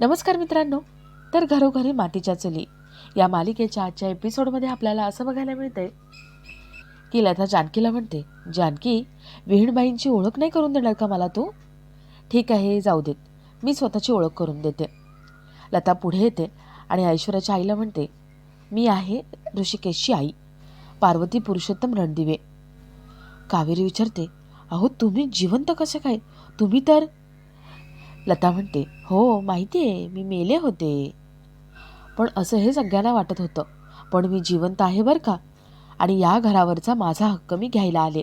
नमस्कार मित्रांनो. तर घरोघरी मातीच्या चुली. या मालिकेच्या आजच्या एपिसोडमध्ये आपल्याला असं बघायला मिळतंय की लता जानकीला म्हणते जानकी विहीणबाईंची ओळख नाही करून देणार का मला तू? ठीक आहे जाऊ देत. मी स्वतःची ओळख करून देते. लता पुढे येते आणि ऐश्वर्याच्या आईला म्हणते मी आहे ऋषिकेशची आई. पार्वती पुरुषोत्तम रणदिवे. कावेरी विचारते अहो तुम्ही जिवंत कसे काय? तुम्ही तर लता म्हणते हो माहिती आहे मी मेले होते. पण असं हे सगळ्यांना वाटत होतं. पण मी जिवंत आहे बरं का? आणि या घरावरचा माझा हक्क मी घ्यायला आले.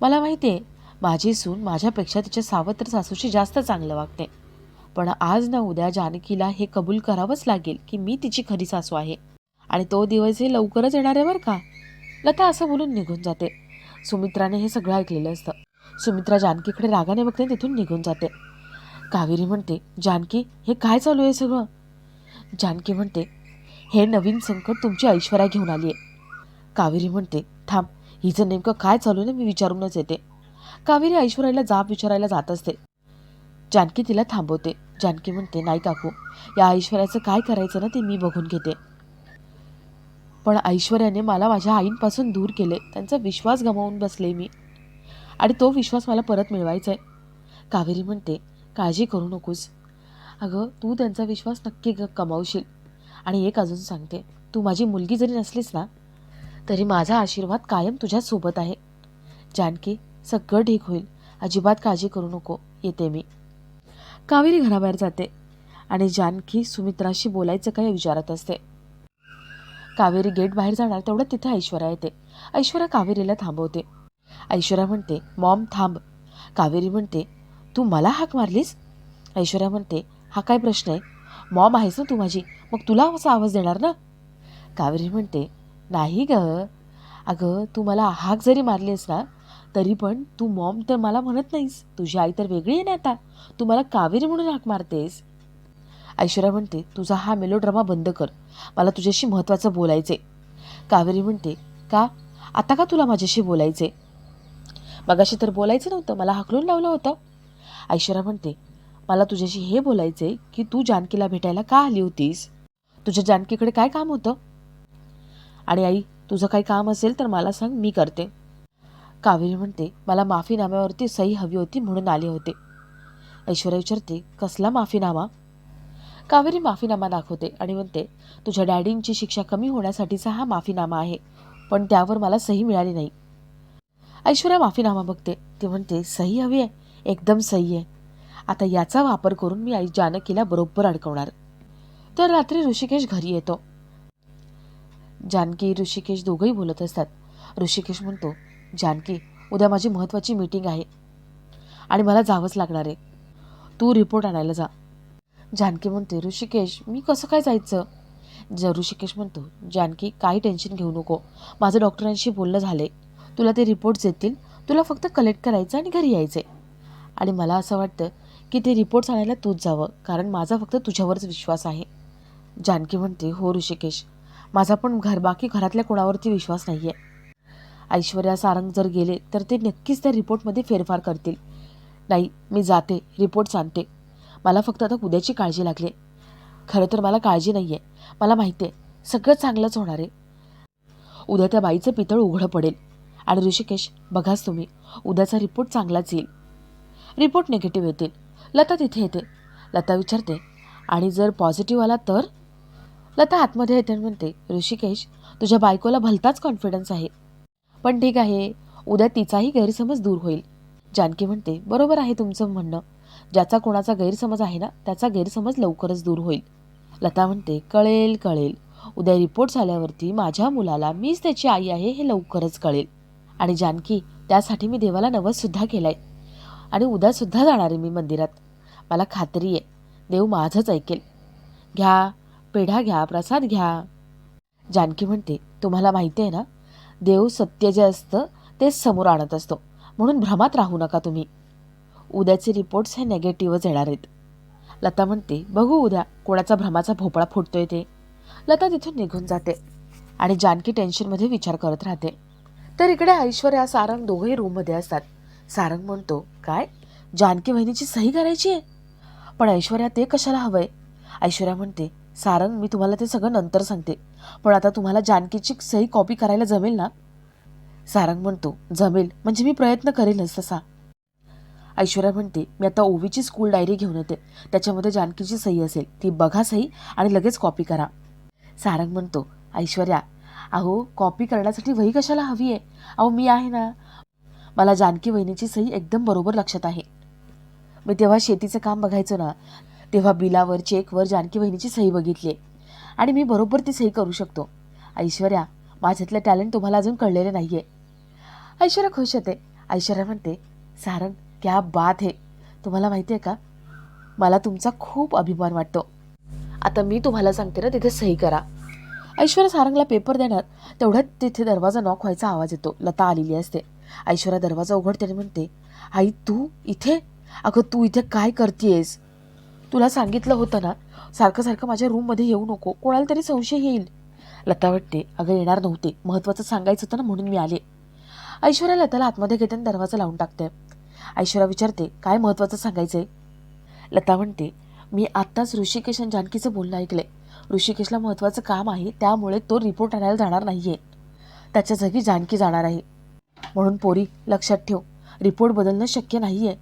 मला माहिती आहे माझी सून माझ्यापेक्षा तिच्या सावत्र सासूशी जास्त चांगलं वागते. पण आज ना उद्या जानकीला हे कबूल करावंच लागेल की मी तिची खरी सासू आहे. आणि तो दिवस हे लवकरच येणार आहे बरं का? लता असं बोलून निघून जाते. सुमित्राने हे सगळं ऐकलेलं असतं. सुमित्रा जानकीकडे रागाने बघते आणि तिथून निघून जाते. कावेरी म्हणते जानकी हे काय चालू आहे सगळं? जानकी म्हणते हे नवीन संकट तुमची ऐश्वर्या घेऊन आली आहे कावेरी म्हणते थांब हिचं नेमकं काय चालू आहे मी विचारूनच येते. कावेरी ऐश्वर्याला जाब विचारायला जात असते. जानकी तिला थांबवते. जानकी म्हणते नाही काकू या ऐश्वर्याचं काय करायचं ना ते मी बघून घेते. पण ऐश्वर्याने मला माझ्या आईंपासून दूर केले त्यांचा विश्वास गमावून बसले मी. आणि तो विश्वास मला परत मिळवायचा आहे कावेरी म्हणते काळजी करू नकोस. अगं तू त्यांचा विश्वास नक्की ग कमावशील. आणि एक अजून सांगते तू माझी मुलगी जरी नसलीस ना तरी माझा आशीर्वाद कायम तुझ्यासोबत आहे. जानकी सगळं ठीक होईल. अजिबात काळजी करू नको येते मी. कावेरी घराबाहेर जाते आणि जानकी सुमित्राशी बोलायचं काय विचारत असते. कावेरी गेट बाहेर जाणार तेवढं तिथे ऐश्वर्या येते. ऐश्वर्या कावेरीला थांबवते. ऐश्वर्या म्हणते मॉम थांब. कावेरी म्हणते तू मला हाक मारलीस? ऐश्वर्या म्हणते हा काय प्रश्न आहे? मॉम आहेस ना तू माझी? मग तुला असा आवाज देणार ना? कावेरी म्हणते नाही ग. अगं तू मला हाक जरी मारलीस ना तरी पण तू मॉम तर मला म्हणत नाहीस. तुझी आई तर वेगळी आहे ना आता. तू मला कावेरी म्हणून हाक मारतेस. ऐश्वर्या म्हणते तुझा हा मेलोड्रामा बंद कर. मला तुझ्याशी महत्त्वाचं बोलायचे कावेरी म्हणते का? आता का तुला माझ्याशी बोलायचे मगाशी तर बोलायचं नव्हतं. मला हाकलून लावलं होतं. ऐश्वर्या म्हणते मला तुझ्याशी हे बोलायचे की तू जानकीला भेटायला का आली होतीस? तुझ्या जानकीकडे काय काम होतं? आणि आई तुझं काही काम असेल तर मला सांग मी करते. कावेरी म्हणते मला माफीनाम्यावरती सही हवी होती म्हणून आले होते. ऐश्वर्या विचारते कसला माफीनामा? कावेरी माफीनामा दाखवते आणि म्हणते तुझ्या डॅडींची शिक्षा कमी होण्यासाठीचा हा माफीनामा आहे पण त्यावर मला सही मिळाली नाही. ऐश्वर्या माफीनामा बघते ती म्हणते सही हवी आहे एकदम सही आहे. आता याचा वापर करून मी आई जानकीला बरोबर अडकवणार. तर रात्री ऋषिकेश घरी येतो. जानकी ऋषिकेश दोघंही बोलत असतात. ऋषिकेश म्हणतो जानकी उद्या माझी महत्त्वाची मीटिंग आहे आणि मला जावंच लागणार आहे. तू रिपोर्ट आणायला जा. जानकी म्हणते ऋषिकेश मी कसं काय जायचं? ज ऋषिकेश म्हणतो जानकी काही टेन्शन घेऊ नको. माझं डॉक्टरांशी बोलणं झालंय. तुला ते रिपोर्ट्स येतील. तुला फक्त कलेक्ट करायचं आणि घरी यायचं आहे आणि मला असं वाटतं की ते रिपोर्ट्स आणायला तूच जावं कारण माझा फक्त तुझ्यावरच विश्वास आहे. जानकी म्हणते हो ऋषिकेश माझा पण घर बाकी घरातल्या कोणावरती विश्वास नाही आहे ऐश्वर्या सारंग जर गेले तर ते नक्कीच त्या रिपोर्टमध्ये फेरफार करतील. नाही मी जाते रिपोर्ट्स आणते मला फक्त आता उद्याची काळजी लागली. खरं तर मला काळजी नाही आहे मला माहिती आहे सगळं चांगलंच होणार आहे. उद्या त्या बाईचं पितळ उघडं पडेल. आणि ऋषिकेश बघाच तुम्ही उद्याचा रिपोर्ट चांगलाच येईल. रिपोर्ट निगेटिव्ह येतील लता तिथे येते. लता विचारते आणि जर पॉझिटिव्ह आला तर? लता आतमध्ये येते म्हणते ऋषिकेश तुझ्या बायकोला भलताच कॉन्फिडन्स आहे. पण ठीक आहे. उद्या तिचाही गैरसमज दूर होईल. जानकी म्हणते बरोबर आहे तुमचं म्हणणं. ज्याचा कोणाचा गैरसमज आहे ना त्याचा गैरसमज लवकरच दूर होईल. लता म्हणते कळेल कळेल. उद्या रिपोर्ट झाल्यावरती माझ्या मुलाला मीच त्याची आई आहे हे लवकरच कळेल. आणि जानकी त्यासाठी मी देवाला नवससुद्धा केलं आहे आणि उद्यासुद्धा जाणार आहे मी मंदिरात. मला खात्री आहे. देव माझंच ऐकेल. घ्या पेढा घ्या प्रसाद घ्या. जानकी म्हणते तुम्हाला माहिती आहे ना? देव सत्य जे असतं तेच समोर आणत असतो. म्हणून भ्रमात राहू नका तुम्ही. उद्याचे रिपोर्ट्स हे नेगेटिव्हच येणार आहेत. लता म्हणते बघू उद्या कोणाचा भ्रमाचा भोपळा फुटतोय ते. लता तिथून निघून जाते आणि जानकी टेन्शनमध्ये विचार करत राहते. तर इकडे ऐश्वर्या सारंग दोघंही रूममध्ये असतात. सारंग म्हणतो काय? जानकी वहिनीची सही करायची आहे? पण ऐश्वर्या ते कशाला हवंय? ऐश्वर्या म्हणते सारंग मी तुम्हाला ते सगळं नंतर सांगते. पण आता तुम्हाला जानकीची सही कॉपी करायला जमेल ना? सारंग म्हणतो जमेल. म्हणजे मी प्रयत्न करेलच तसा. ऐश्वर्या म्हणते मी आता ओवीची स्कूल डायरी घेऊन येते. त्याच्यामध्ये जानकीची सही असेल. ती बघा सही आणि लगेच कॉपी करा. सारंग म्हणतो ऐश्वर्या अहो कॉपी करण्यासाठी वही कशाला हवी आहे? अहो मी आहे ना. मला जानकी वहिनीची सही एकदम बरोबर लक्षात आहे. मी तेव्हा शेतीचं काम बघायचो ना तेव्हा बिलावर चेकवर जानकी वहिनीची सही बघितली. आणि मी बरोबर ती सही करू शकतो. ऐश्वर्या माझ्यातलं टॅलेंट तुम्हाला अजून कळलेलं नाही आहे ऐश्वर्या खुश होते. ऐश्वर्या म्हणते सारंग क्या बात हे. तुम्हाला माहिती आहे का? मला तुमचा खूप अभिमान वाटतो. आता मी तुम्हाला सांगते ना तिथे सही करा. ऐश्वर्या सारंगला पेपर देणार तेवढ्यात तिथे दरवाजा नॉक व्हायचा आवाज येतो. लता आलेली असते. ऐश्वर्या दरवाजा उघडते आणि म्हणते आई तू इथे? अगं तू इथे काय करतेयस? तुला सांगितलं होतं ना सारखं सारखं माझ्या रूममध्ये येऊ नको कोणाला तरी संशय येईल. लता वाटते अगं येणार नव्हते महत्त्वाचं सांगायचं होतं ना म्हणून मी आले. ऐश्वर्या लताला आतमध्ये घेते आणि दरवाजा लावून टाकते. ऐश्वर्या विचारते काय महत्त्वाचं सांगायचंय? लता म्हणते मी आत्ताच ऋषिकेश आणि जानकीचं बोलणं ऐकलंय. ऋषिकेशला महत्त्वाचं काम आहे त्यामुळे तो रिपोर्ट आणायला जाणार नाहीये. त्याच्या जागी जानकी जाणार आहे. म्हणून पोरी लक्षात ठेव. रिपोर्ट बदलणं शक्य नाही आहे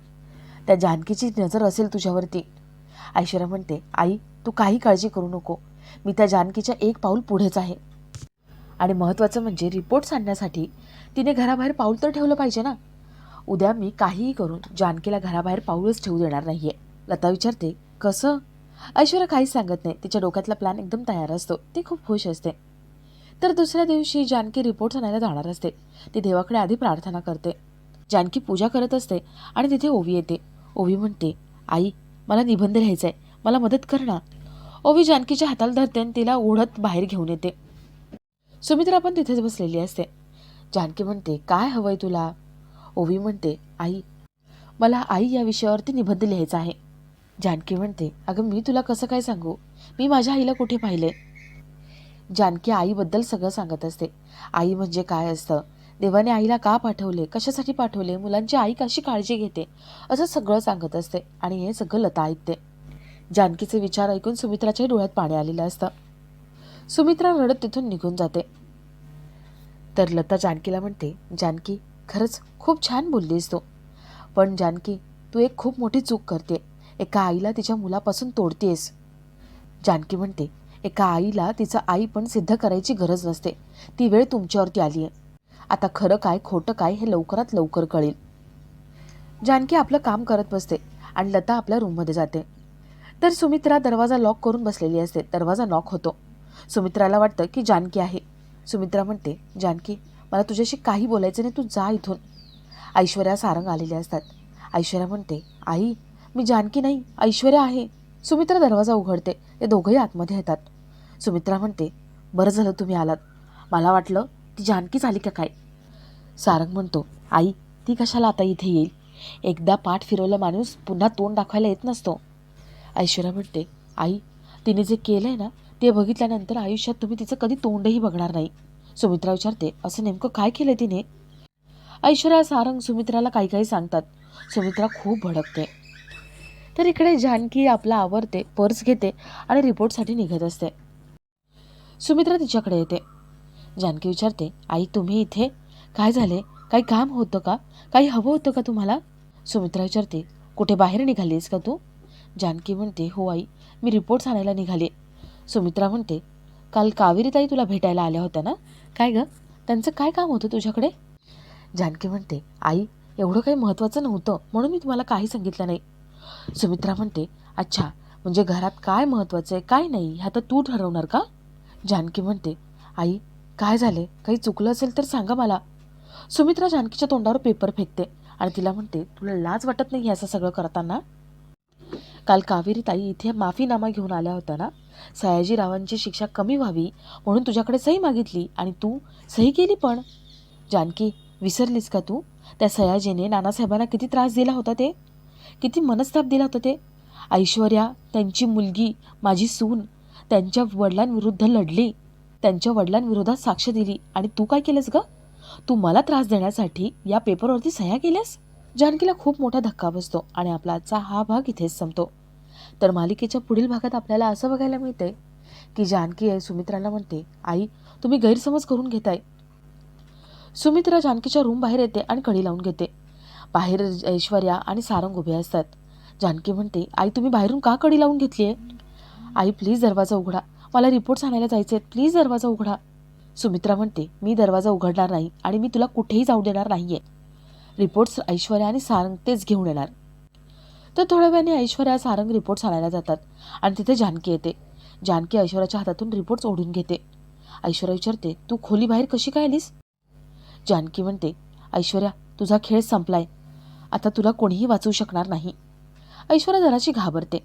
त्या जानकीची नजर असेल तुझ्यावरती. ऐश्वर्या म्हणते आई तू काही काळजी करू नको. मी त्या जानकीच्या एक पाऊल पुढेच आहे. आणि महत्त्वाचं म्हणजे रिपोर्ट सांडण्यासाठी तिने घराबाहेर पाऊल तर ठेवलं पाहिजे ना. उद्या मी काहीही करून जानकीला घराबाहेर पाऊलच ठेवू देणार नाही आहे लता विचारते कसं? ऐश्वर्या काहीच सांगत नाही. तिच्या डोक्यातला प्लॅन एकदम तयार असतो. ती खूप खुश असते. तर दुसऱ्या दिवशी जानकी रिपोर्ट्स आणायला जाणार असते. ती देवाकडे आधी प्रार्थना करते. जानकी पूजा करत असते आणि तिथे ओवी येते. ओवी म्हणते आई मला निबंध लिहायचा आहे मला मदत कर ना. ओवी जानकीच्या हाताला धरते आणि तिला ओढत बाहेर घेऊन येते. सुमित्रा पण तिथेच बसलेली असते. जानकी म्हणते काय हवंय तुला? ओवी म्हणते आई मला आई या विषयावरती निबंध लिहायचा आहे. जानकी म्हणते अगं मी तुला कसं काय सांगू? मी माझ्या आईला कुठे पाहिले? जानकी आईबद्दल सगळं सांगत असते. आई म्हणजे काय असतं? देवाने आईला का पाठवले? कशासाठी पाठवले? मुलांची आई कशी काळजी घेते? असं सगळं सांगत असते आणि हे सगळं लता ऐकते. जानकीचे विचार ऐकून सुमित्राच्याही डोळ्यात पाणी आलेलं असतं. सुमित्रा रडत तिथून निघून जाते. तर लता जानकीला म्हणते जानकी खरंच खूप छान बोललीस तू. पण जानकी तू एक खूप मोठी चूक करते. एका आईला तिच्या मुलापासून तोडतेस. जानकी म्हणते एका आईला तिचं आई पण सिद्ध करायची गरज नसते. ती वेळ तुमच्यावरती आली आहे. आता खरं काय खोटं काय हे लवकरात लवकर कळेल. जानकी आपलं काम करत बसते आणि लता आपल्या रूममध्ये जाते. तर सुमित्रा दरवाजा लॉक करून बसलेली असते. दरवाजा नॉक होतो. सुमित्राला वाटतं की जानकी आहे. सुमित्रा म्हणते जानकी मला तुझ्याशी काही बोलायचं नाही. तू जा इथून. ऐश्वर्या सारंग आलेले असतात. ऐश्वर्या म्हणते आई मी जानकी नाही. ऐश्वर्या आहे. सुमित्रा दरवाजा उघडते. ते दोघंही आतमध्ये येतात. सुमित्रा म्हणते बरं झालं तुम्ही आलात. मला वाटलं ती जानकीच आली का काय? सारंग म्हणतो आई ती कशाला आता इथे येईल? एकदा पाठ फिरवलं माणूस पुन्हा तोंड दाखवायला येत नसतो. ऐश्वर्या म्हणते आई तिने जे केलं आहे ना ते बघितल्यानंतर आयुष्यात तुम्ही तिचं कधी तोंडही बघणार नाही. सुमित्रा विचारते असं नेमकं काय केलं तिने? ऐश्वर्या सारंग सुमित्राला काही काही सांगतात. सुमित्रा खूप भडकते. तर इकडे जानकी आपला आवरते पर्स घेते आणि रिपोर्टसाठी निघत असते. सुमित्रा तिच्याकडे येते. जानकी विचारते आई तुम्ही इथे? काय झाले? काही काम होतं का? काही हवं होतं का तुम्हाला? सुमित्रा विचारते कुठे बाहेर निघालीस का तू? जानकी म्हणते हो आई मी रिपोर्ट्स आणायला निघाली. सुमित्रा म्हणते काल कावेरीताई तुला भेटायला आल्या होत्या ना? काय गं? त्यांचं काय काम होतं तुझ्याकडे? जानकी म्हणते आई एवढं काही महत्त्वाचं नव्हतं म्हणून मी तुम्हाला काही सांगितलं नाही. सुमित्रा म्हणते अच्छा म्हणजे घरात काय महत्त्वाचं आहे काय नाही ह्या तर तू ठरवणार का? जानकी म्हणते आई काय झाले? काही चुकलं असेल तर सांगा मला. सुमित्रा जानकीच्या तोंडावर पेपर फेकते आणि तिला म्हणते तुला लाज वाटत नाही असं सगळं करताना? काल कावेरी ताई इथे माफीनामा घेऊन आल्या होत्या ना? सयाजीरावांची शिक्षा कमी व्हावी म्हणून तुझ्याकडे सही मागितली आणि तू सही केली पण? जानकी विसरलीस का तू? त्या सयाजीने नानासाहेबांना किती त्रास दिला होता ते? किती मनस्ताप दिला होता ते? ऐश्वर्या त्यांची मुलगी माझी सून त्यांच्या वडिलांविरुद्ध लढली. त्यांच्या वडिलांविरोधात साक्ष दिली. आणि तू काय केलंस ग? तू मला त्रास देण्यासाठी या पेपरवरती सह्या केल्यास? जानकीला खूप मोठा धक्का बसतो आणि आपला आजचा हा भाग इथेच संपतो. तर मालिकेच्या पुढील भागात आपल्याला असं बघायला मिळते की जानकी आहे सुमित्राला म्हणते आई तुम्ही गैरसमज करून घेताय. सुमित्रा जानकीच्या रूम बाहेर येते आणि कडी लावून घेते. बाहेर ऐश्वर्या आणि सारंग उभे असतात. जानकी म्हणते आई तुम्ही बाहेरून का कडी लावून घेतली आहे आई प्लीज दरवाजा उघडा. मला रिपोर्ट्स आणायला जायचे आहेत प्लीज दरवाजा उघडा. सुमित्रा म्हणते मी दरवाजा उघडणार नाही आणि मी तुला कुठेही जाऊ देणार नाहीये. रिपोर्ट्स ऐश्वर्या आणि सारंग तेच घेऊन येणार. तर थोड्या वेळाने ऐश्वर्या सारंग रिपोर्ट्स आणायला जातात आणि तिथे जानकी येते. जानकी ऐश्वर्याच्या हातातून रिपोर्ट्स ओढून घेते. ऐश्वर्या विचारते तू खोली बाहेर कशी काय आलीस? जानकी म्हणते ऐश्वर्या तुझा खेळ संपलाय. आता तुला कोणीही वाचवू शकणार नाही. ऐश्वर्या जराशी घाबरते.